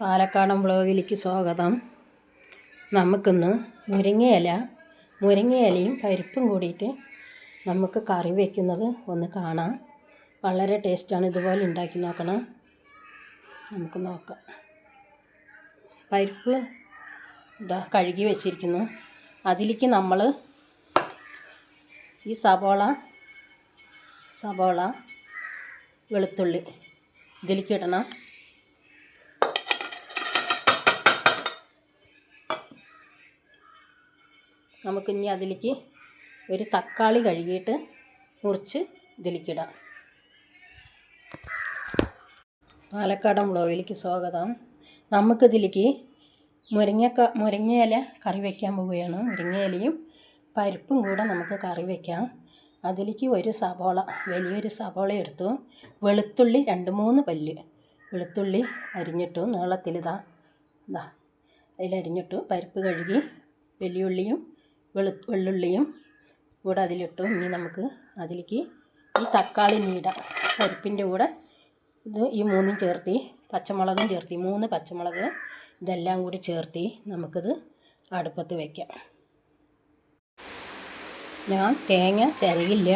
പാലക്കാടൻ വ്ളോഗിലേക്ക് സ്വാഗതം. നമുക്കിന്ന് മുരിങ്ങയില മുരിങ്ങയിലയും പരിപ്പും കൂടിയിട്ട് നമുക്ക് കറി വയ്ക്കുന്നത് ഒന്ന് കാണാം. വളരെ ടേസ്റ്റാണ്. ഇതുപോലെ ഉണ്ടാക്കി നോക്കണം. നമുക്ക് നോക്കാം. പരിപ്പ് ഇതാ കഴുകി വെച്ചിരിക്കുന്നു. അതിലേക്ക് നമ്മൾ ഈ സവോള സവോള വെളുത്തുള്ളി ഇതിലേക്ക് ഇടണം. നമുക്കിനി അതിലേക്ക് ഒരു തക്കാളി കഴുകിയിട്ട് മുറിച്ച് ഇതിലേക്കിടാം പാലക്കാടൻ വ്ളോഗിലേക്ക് സ്വാഗതം. നമുക്കിതിലേക്ക് മുരിങ്ങക്ക മുരിങ്ങയില കറി വയ്ക്കാൻ പോവുകയാണ്. മുരിങ്ങയിലയും പരിപ്പും കൂടെ നമുക്ക് കറി വയ്ക്കാം അതിലേക്ക് ഒരു സവോള വലിയൊരു സവോള എടുത്തു. വെളുത്തുള്ളി രണ്ട് മൂന്ന് പല്ല്. വെളുത്തുള്ളി അരിഞ്ഞിട്ടു നീളത്തിലിതാ. ഇതാ അതിലരിഞ്ഞിട്ടു പരിപ്പ് കഴുകി വലിയുള്ളിയും വെളു വെള്ളുള്ളിയും കൂടെ അതിലിട്ടു. ഇനി നമുക്ക് അതിലേക്ക് ഈ തക്കാളി നീടാം പരിപ്പിന്റെ കൂടെ ഇത് ഈ മൂന്നും ചേർത്തി പച്ചമുളകും ചേർത്തി മൂന്ന് പച്ചമുളക് ഇതെല്ലാം കൂടി ചേർത്തി നമുക്കിത് അടുപ്പത്ത് വയ്ക്കാം ഞാൻ തേങ്ങ ചിരകില്ല.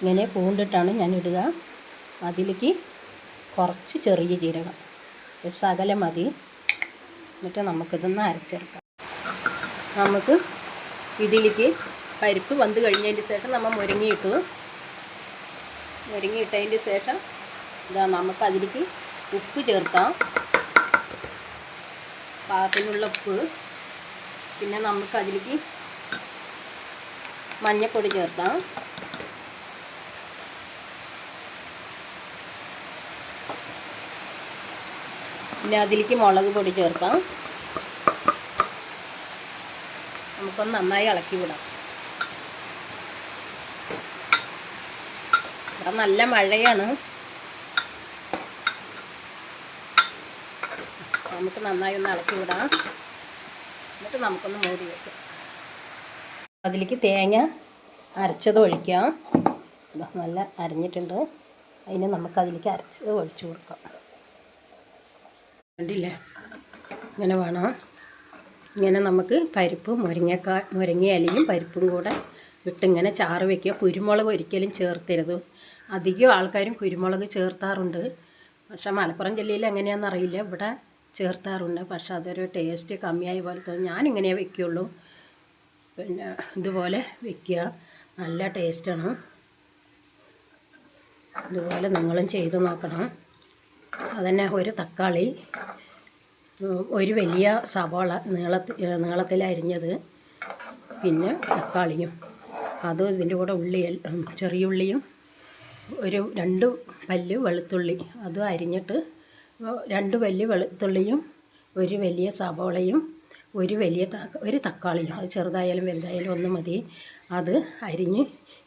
ഇങ്ങനെ പൂണ്ടിട്ടാണ് ഞാൻ ഇടുക. അതിലേക്ക് കുറച്ച് ചെറിയ ജീരകം ഒരു ശകലം മതി. എന്നിട്ട് നമുക്കിതൊന്ന് അരച്ചെടുക്കാം. നമുക്ക് ഇതിലേക്ക് പരിപ്പ് വന്ന് കഴിഞ്ഞതിന് ശേഷം നമ്മൾ മുരിങ്ങയിട്ടു. മുരിങ്ങയിട്ടതിന്റെ ശേഷം ഇതാ നമുക്ക് അതിലേക്ക് ഉപ്പ് ചേർക്കാം. പാകത്തിനുള്ള ഉപ്പ്. പിന്നെ നമുക്ക് അതിലേക്ക് മഞ്ഞൾപ്പൊടി ചേർക്കാം. പിന്നെ അതിലേക്ക് മുളക് പൊടി ചേർക്കാം. നമുക്കൊന്ന് നന്നായി ഇളക്കി വിടാം. ഇവിടെ നല്ല മഴയാണ്. നമുക്ക് നന്നായി ഒന്ന് ഇളക്കി വിടാം. എന്നിട്ട് നമുക്കൊന്ന് മൂടി വെക്കാം. അതിലേക്ക് തേങ്ങ അരച്ചത് ഒഴിക്കാം. നല്ല അരഞ്ഞിട്ടുണ്ട്. അതിന് നമുക്കതിലേക്ക് അരച്ചത് ഒഴിച്ചു കൊടുക്കാം. കണ്ടില്ലേ? ഇങ്ങനെ വേണം. ഇങ്ങനെ നമുക്ക് പരിപ്പ് മുരിങ്ങക്ക മുരിങ്ങയിലയും പരിപ്പും കൂടെ ഇട്ടിങ്ങനെ ചാറ് വയ്ക്കുക കുരുമുളക് ഒരിക്കലും ചേർത്തരുത്. അധികം ആൾക്കാരും കുരുമുളക് ചേർത്താറുണ്ട്. പക്ഷെ മലപ്പുറം ജില്ലയിൽ എങ്ങനെയാണെന്ന് അറിയില്ല. ഇവിടെ ചേർത്താറുണ്ട്. പക്ഷെ അതൊരു ടേസ്റ്റ് കമ്മിയായ പോലെ തോന്നും ഞാനിങ്ങനെ വയ്ക്കുള്ളൂ പിന്നെ ഇതുപോലെ വെക്കുക. നല്ല ടേസ്റ്റാണ് ഇതുപോലെ നിങ്ങളും ചെയ്ത് നോക്കണം. അതന്നെ ഒരു തക്കാളി. ഒരു വലിയ സവാള നീളത്തിൽ നീളത്തിൽ അരിഞ്ഞത് പിന്നെ തക്കാളിയും. അത് ഇതിന്റെ കൂടെ ഉള്ളി ചെറിയ ഉള്ളിയും ഒരു രണ്ട് പല്ല് വെളുത്തുള്ളി. അതും അരിഞ്ഞിട്ട് രണ്ട് പല്ല് വെളുത്തുള്ളിയും ഒരു വലിയ സവാളയും ഒരു വലിയ ഒരു തക്കാളിയും. അത് ചെറുതായാലും വലുതായാലും ഒന്ന് മതി. അത് അരിഞ്ഞ്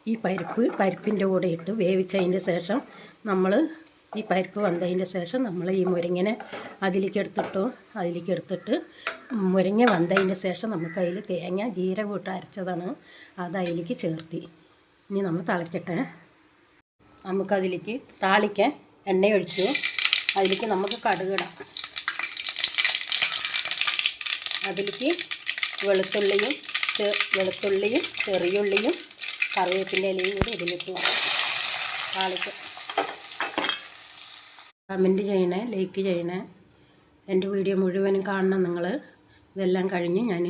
ഈ പരിപ്പ് പരിപ്പിന്റെ കൂടെ ഇട്ട് വേവിച്ചതിന്റെ ശേഷം നമ്മൾ ഈ പരിപ്പ് വന്നതിന്റെ ശേഷം നമ്മൾ ഈ മുരിങ്ങനെ അതിലേക്ക് എടുത്തിട്ടു അതിലേക്ക് എടുത്തിട്ട് മുരിങ്ങ വന്നതിന്റെ ശേഷം നമുക്ക് അതിൽ തേങ്ങ ജീരകം ഇട്ട് അരച്ചതാണ്. അത് അതിലേക്ക് ചേർത്തി. ഇനി നമ്മൾ തിളക്കട്ടെ. നമുക്കതിലേക്ക് താളിക്കാൻ എണ്ണ എണ്ണയൊഴിച്ചു അതിലേക്ക് നമുക്ക് കടുകിടാം അതിലേക്ക് വെളുത്തുള്ളിയും വെളുത്തുള്ളിയും ചെറിയുള്ളിയും കറിവേപ്പിന്റെ ഇലയും കൂടി ഇതിലിട്ട് താളിക്കും. കമന്റ് ചെയ്യണേ ലൈക്ക് ചെയ്യണേ. എന്റെ വീഡിയോ മുഴുവനും കാണണം നിങ്ങൾ ഇതെല്ലാം കഴിഞ്ഞ് ഞാൻ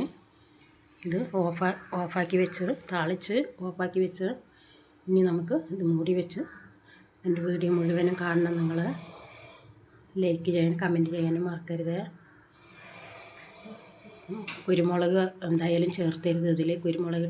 ഇത് ഓഫാ ഓഫാക്കി വെച്ച് താളിച്ച് ഓഫാക്കി വെച്ച് ഇനി നമുക്ക് ഇത് മൂടി വെച്ച് എന്റെ വീഡിയോ മുഴുവനും കാണണം നിങ്ങൾ ലൈക്ക് ചെയ്യാനും കമന്റ് ചെയ്യാനും മറക്കരുത്. കുരുമുളക് എന്തായാലും ചേർത്തരുത് ഇതിൽ കുരുമുളക്